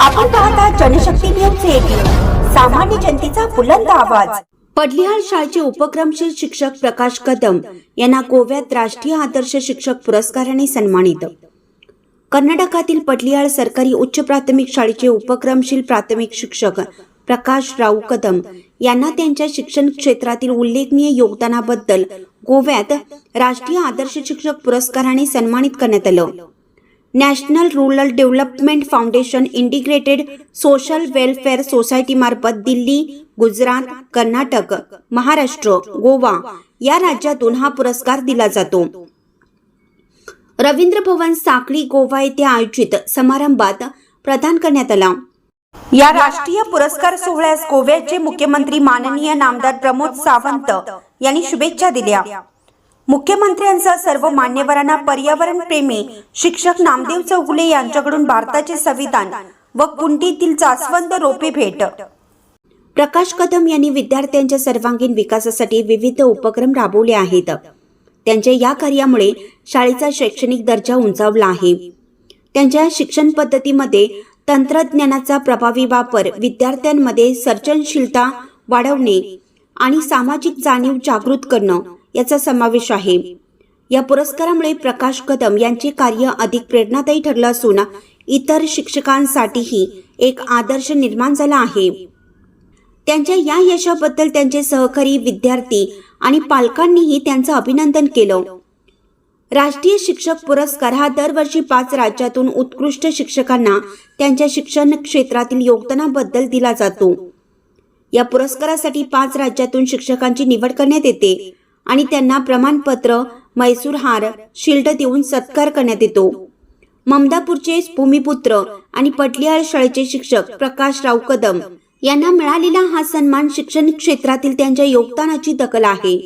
आपण पाहता Janshakti news eighteen सामान्य जनतेचा बुलंद आवाज. पडलिहाळ शाळेचे उपक्रमशील शिक्षक प्रकाश कदम यांना गोव्यात राष्ट्रीय आदर्श शिक्षक पुरस्काराने सन्मानित. कर्नाटकातील पडलिहाळ सरकारी उच्च प्राथमिक शाळेचे उपक्रमशील प्राथमिक शिक्षक प्रकाश राऊ कदम यांना त्यांच्या शिक्षण क्षेत्रातील उल्लेखनीय योगदानाबद्दल गोव्यात राष्ट्रीय आदर्श शिक्षक पुरस्काराने सन्मानित करण्यात आलं. National rural development foundation integrated social welfare सोसायटीमार्फत Delhi Gujarat Karnataka Maharashtra Goa या राज्यातून हा पुरस्कार दिला जातो. रवींद्र भवन साखळी गोवा येथे आयोजित समारंभात प्रदान करण्यात आला. या राष्ट्रीय पुरस्कार सोहळ्यास गोव्याचे मुख्यमंत्री माननीय नामदार प्रमोद सावंत यांनी शुभेच्छा दिल्या. मुख्यमंत्र्यांसह सर्व मान्यवरांना पर्यावरण प्रेमी शिक्षक नामदेव चौगुले यांच्याकडून भारताचे संविधान व कुंडीतील जास्वंद रोपे भेट. प्रकाश कदम यांनी विद्यार्थ्यांच्या सर्वांगीण विकासासाठी विविध उपक्रम राबवले आहेत. त्यांच्या या कार्यामुळे शाळेचा शैक्षणिक दर्जा उंचावला आहे. त्यांच्या शिक्षण पद्धतीमध्ये तंत्रज्ञानाचा प्रभावी वापर विद्यार्थ्यांमध्ये सर्जनशीलता वाढवणे आणि सामाजिक जाणीव जागृत करणं याचा समावेश आहे. या पुरस्कारामुळे प्रकाश कदम यांचे कार्य अधिक प्रेरणादायी ठरलं असून इतर शिक्षकांसाठीही एक आदर्श निर्माण झाला आहे. त्यांच्या या यशाबद्दल त्यांचे सहकारी विद्यार्थी आणि पालकांनीही त्यांचं अभिनंदन केलं. राष्ट्रीय शिक्षक पुरस्कार हा दरवर्षी पाच राज्यातून उत्कृष्ट शिक्षकांना त्यांच्या शिक्षण क्षेत्रातील योगदानाबद्दल दिला जातो. या पुरस्कारासाठी पाच राज्यातून शिक्षकांची निवड करण्यात येते. आणि त्यांना प्रमाणपत्र मैसूर हार शिल्ड देऊन सत्कार करण्यात येतो. ममदापूरचे भूमिपुत्र आणि पटलिहार शाळेचे शिक्षक प्रकाशराव कदम यांना मिळालेला हा सन्मान शिक्षण क्षेत्रातील त्यांच्या योगदानाची दखल आहे.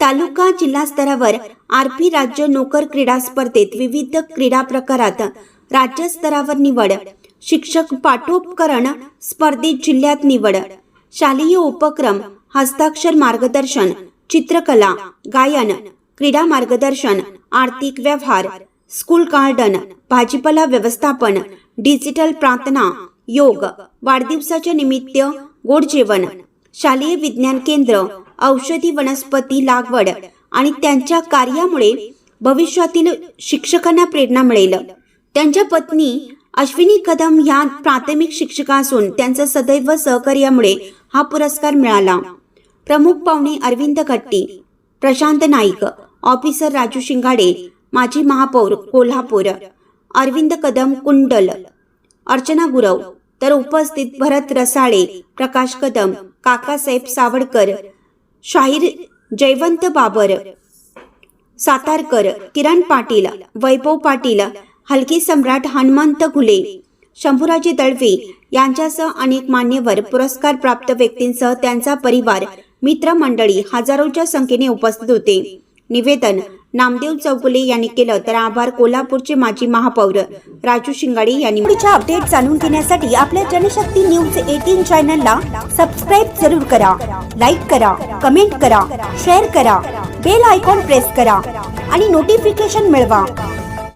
तालुका जिल्हा स्तरावर आरपी राज्य नोकर क्रीडा स्पर्धेत विविध क्रीडा प्रकारात राज्य स्तरावर निवड शिक्षक पाठोपकरण स्पर्धेत जिल्ह्यात निवड शालेय उपक्रम हस्ताक्षर मार्गदर्शन चित्रकला गायन क्रीडा मार्गदर्शन आर्थिक व्यवहार स्कूल गार्डन भाजीपाला व्यवस्थापन डिजिटल प्रार्थना योग वाढदिवसाच्या निमित्त गोड जेवण शालेय विज्ञान केंद्र औषधी वनस्पती लागवड आणि त्यांच्या कार्यामुळे भविष्यातील शिक्षकांना प्रेरणा मिळेल. त्यांच्या पत्नी अश्विनी कदम ह्या प्राथमिक शिक्षिका असून त्यांच्या सदैव सहकार्यामुळे हा पुरस्कार मिळाला. प्रमुख पाहुणे अरविंद कट्टी प्रशांत नाईक ऑफिसर राजू शिंगाडे माजी महापौर कोल्हापूर अरविंद कदम कुंडल अर्चना गुरव तर उपस्थित भरत रसाळे प्रकाश कदम काकासाहेब सावडकर शाहीर जयवंत बाबर सातारकर किरण पाटील वैभव पाटील हलकी सम्राट हनुमंत घुले शंभूराजे दळवे यांच्यासह अनेक मान्यवर पुरस्कार प्राप्त व्यक्तींसह त्यांचा परिवार मित्रमंडळी हजारोच्या संख्येने उपस्थित होते. निवेदन नामदेव चौगुले यांनी केलं तर आभार कोल्हापूरचे माजी महापौर राजू शिंगाडे यांनी पुढच्या अपडेट जाणून घेण्यासाठी आपल्या जनशक्ती न्यूज एटीन चॅनलला सबस्क्राईब जरूर करा लाईक करा कमेंट करा शेअर करा बेल आयकॉन प्रेस करा आणि नोटिफिकेशन मिळवा.